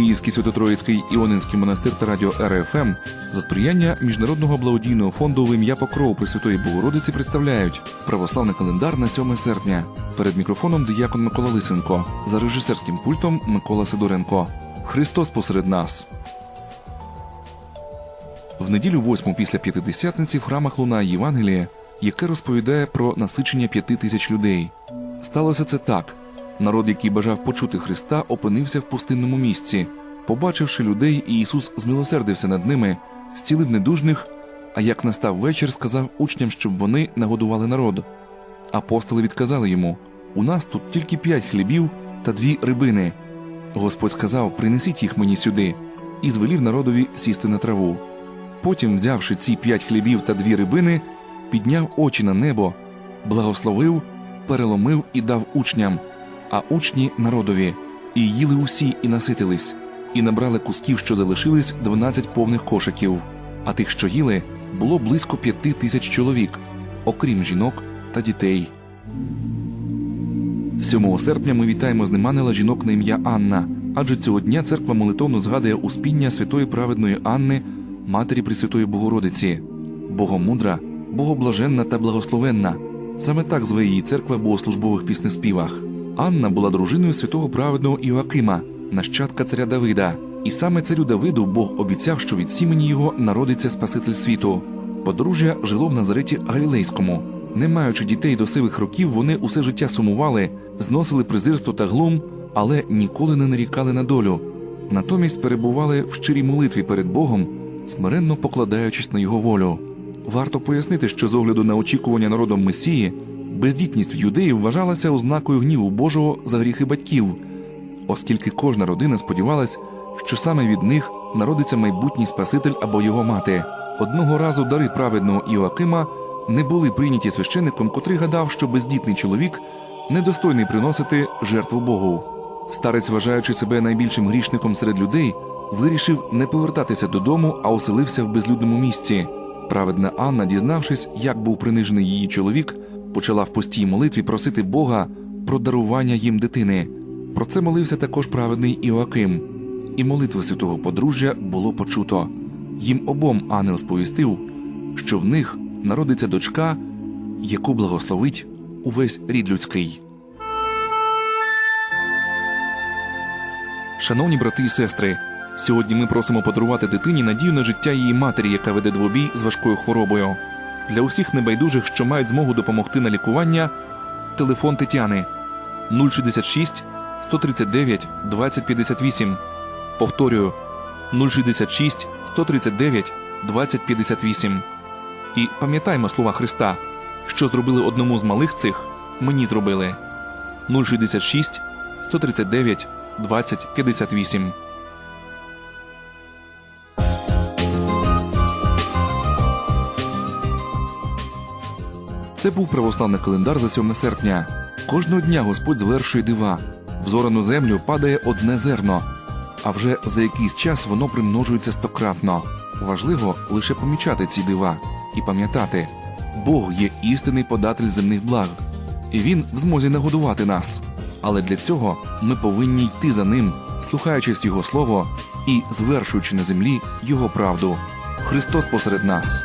Київський Свято-Троїцький Іонинський монастир та радіо РФМ за сприяння Міжнародного благодійного фонду в ім'я Покров Пресвятої Богородиці представляють православний календар на 7 серпня. Перед мікрофоном диякон Микола Лисенко, за режисерським пультом Микола Сидоренко. Христос посеред нас. В неділю восьму після п'ятидесятниці в храмах лунає Євангеліє, яке розповідає про насичення п'яти тисяч людей. Сталося це так: народ, який бажав почути Христа, опинився в пустинному місці. Побачивши людей, Ісус змилосердився над ними, зцілив недужних, а як настав вечір, сказав учням, щоб вони нагодували народ. Апостоли відказали йому: У нас тут тільки п'ять хлібів та дві рибини. Господь сказав: Принесіть їх мені сюди, і звелів народові сісти на траву. Потім, взявши ці п'ять хлібів та дві рибини, підняв очі на небо, благословив, переломив і дав учням, а учні народові, і їли усі, і наситились, і набрали кусків, що залишились, дванадцять повних кошиків. А тих, що їли, було близько п'яти тисяч чоловік, окрім жінок та дітей. 7 серпня ми вітаємо з жінок на ім'я Анна, адже цього дня церква молитовно згадує успіння святої праведної Анни, матері Пресвятої Богородиці, богомудра, богоблаженна та благословенна. Саме так зве її церква в богослужбових піснеспівах. Анна була дружиною святого праведного Іоакима, нащадка царя Давида. І саме царю Давиду Бог обіцяв, що від сімені його народиться Спаситель світу. Подружжя жило в Назареті Галілейському. Не маючи дітей до сивих років, вони усе життя сумували, зносили презирство та глум, але ніколи не нарікали на долю. Натомість перебували в щирій молитві перед Богом, смиренно покладаючись на його волю. Варто пояснити, що з огляду на очікування народом Месії, бездітність в юдеїв вважалася ознакою гніву Божого за гріхи батьків, оскільки кожна родина сподівалась, що саме від них народиться майбутній Спаситель або його мати. Одного разу дари праведного Іоакима не були прийняті священником, котрий гадав, що бездітний чоловік недостойний приносити жертву Богу. Старець, вважаючи себе найбільшим грішником серед людей, вирішив не повертатися додому, а оселився в безлюдному місці. Праведна Анна, дізнавшись, як був принижений її чоловік, почала в постій молитві просити Бога про дарування їм дитини. Про це молився також праведний Іоаким, і молитви святого подружжя було почуто. Їм обом ангел сповістив, що в них народиться дочка, яку благословить увесь рід людський. Шановні брати і сестри, сьогодні ми просимо подарувати дитині надію на життя її матері, яка веде двобій з важкою хворобою. Для усіх небайдужих, що мають змогу допомогти на лікування, телефон Тетяни 066 139 2058. Повторюю 066 139 2058. І пам'ятаймо слова Христа, що зробили одному з малих цих, мені зробили 066 139 2058. Це був православний календар за 7 серпня. Кожного дня Господь звершує дива. В зорану землю падає одне зерно, а вже за якийсь час воно примножується стократно. Важливо лише помічати ці дива і пам'ятати, Бог є істинний податель земних благ, і Він в змозі нагодувати нас. Але для цього ми повинні йти за ним, слухаючись Його слово і звершуючи на землі Його правду. Христос посеред нас.